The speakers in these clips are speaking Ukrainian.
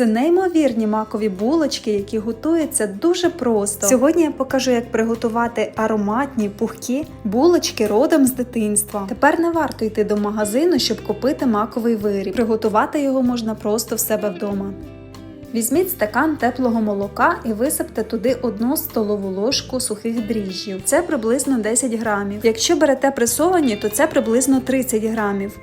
Це неймовірні макові булочки, які готуються дуже просто. Сьогодні я покажу, як приготувати ароматні пухкі булочки родом з дитинства. Тепер не варто йти до магазину, щоб купити маковий виріб. Приготувати його можна просто в себе вдома. Візьміть стакан теплого молока і висипте туди одну столову ложку сухих дріжджів. Це приблизно 10 грамів. Якщо берете пресовані, то це приблизно 30 грамів.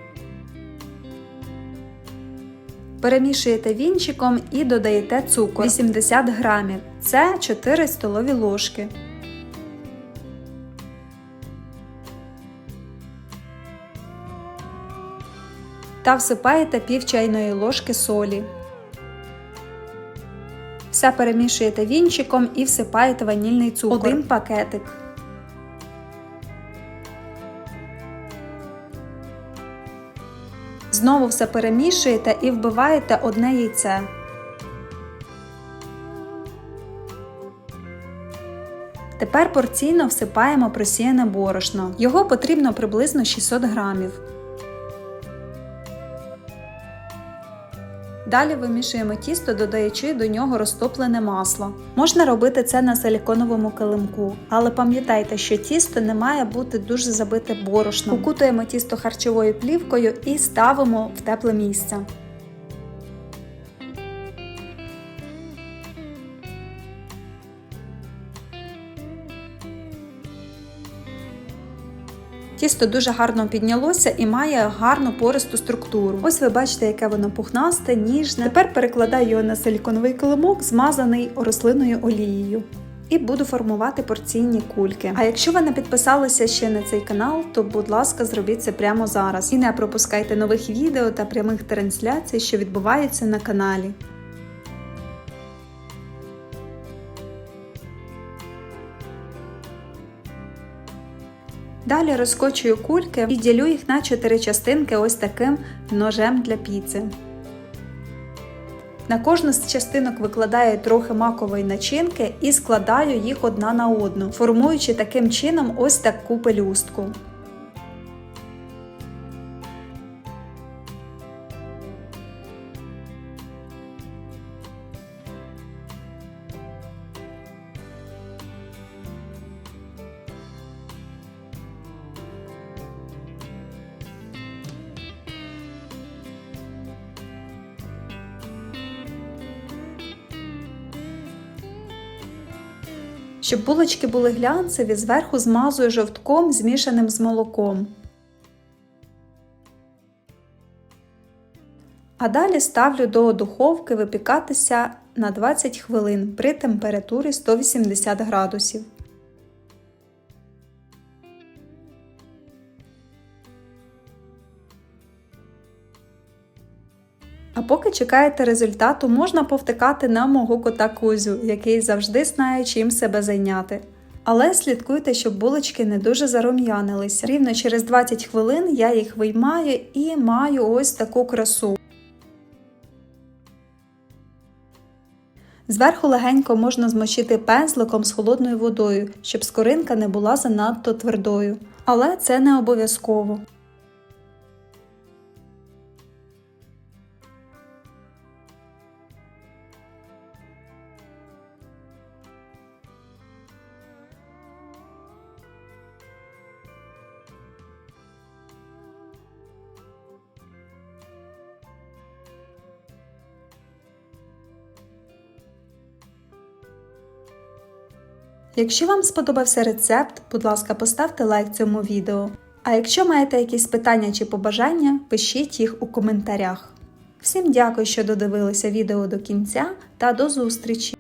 Перемішуєте вінчиком і додаєте цукор 80 грамів. Це 4 столові ложки. Та всипаєте пів чайної ложки солі. Все перемішуєте вінчиком і всипаєте ванільний цукор. Один пакетик. Знову все перемішуєте і вбиваєте одне яйце. Тепер порційно всипаємо просіяне борошно. Його потрібно приблизно 600 грамів. Далі вимішуємо тісто, додаючи до нього розтоплене масло. Можна робити це на силіконовому килимку, але пам'ятайте, що тісто не має бути дуже забите борошном. Укутуємо тісто харчовою плівкою і ставимо в тепле місце. Тісто дуже гарно піднялося і має гарну пористу структуру. Ось ви бачите, яке воно пухнасте, ніжне. Тепер перекладаю його на силіконовий килимок, змазаний рослинною олією. І буду формувати порційні кульки. А якщо ви не підписалися ще на цей канал, то будь ласка, зробіть це прямо зараз. І не пропускайте нових відео та прямих трансляцій, що відбуваються на каналі. Далі розкочую кульки і ділю їх на 4 частинки ось таким ножем для піци. На кожну з частинок викладаю трохи макової начинки і складаю їх одна на одну, формуючи таким чином ось таку пелюстку. Щоб булочки були глянцеві, зверху змазую жовтком, змішаним з молоком. А далі ставлю до духовки випікатися на 20 хвилин при температурі 180 градусів. А поки чекаєте результату, можна повтикати на мого кота Кузю, який завжди знає, чим себе зайняти. Але слідкуйте, щоб булочки не дуже зарум'янилися. Рівно через 20 хвилин я їх виймаю і маю ось таку красу. Зверху легенько можна змочити пензликом з холодною водою, щоб скоринка не була занадто твердою. Але це не обов'язково. Якщо вам сподобався рецепт, будь ласка, поставте лайк цьому відео. А якщо маєте якісь питання чи побажання, пишіть їх у коментарях. Всім дякую, що додивилися відео до кінця та до зустрічі!